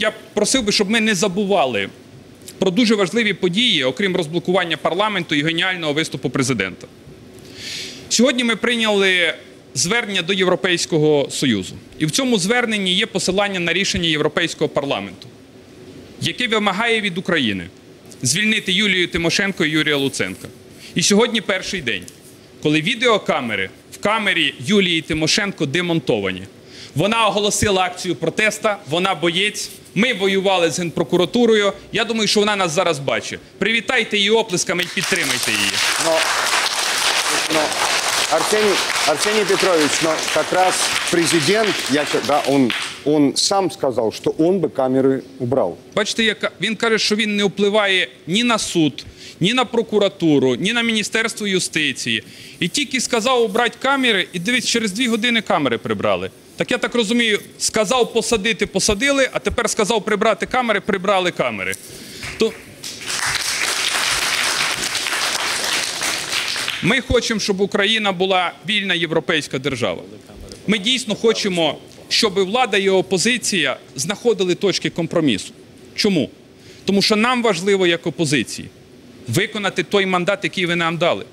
я просив би, щоб ми не забували про дуже важливі події, окрім розблокування парламенту і геніального виступу президента. Сьогодні ми прийняли звернення до Європейського Союзу. І в цьому зверненні є посилання на рішення Європейського парламенту, яке вимагає від України звільнити Юлію Тимошенко і Юрія Луценка. І сьогодні перший день, коли відеокамери в камері Юлії Тимошенко демонтовані. Вона оголосила акцію протеста, вона боєць. Ми воювали з генпрокуратурою. Я думаю, що вона нас зараз бачить. Привітайте її оплесками і підтримайте її. Арсений, Арсений Петрович, но как раз президент, я, да, он, он сам сказал, что он бы камеры убрал. Бачите, яка він каже, що він не впливає ні на суд, ні на прокуратуру, ні на Міністерство юстиції. І тільки сказав убрати камери, і дивись, через дві години камери прибрали. Так я так розумію, сказав посадити, посадили, а тепер сказав прибрати камери, прибрали камери. То ми хочемо, щоб Україна була вільна європейська держава. Ми дійсно хочемо, щоб влада і опозиція знаходили точки компромісу. Чому? Тому що нам важливо як опозиції виконати той мандат, який ви нам дали.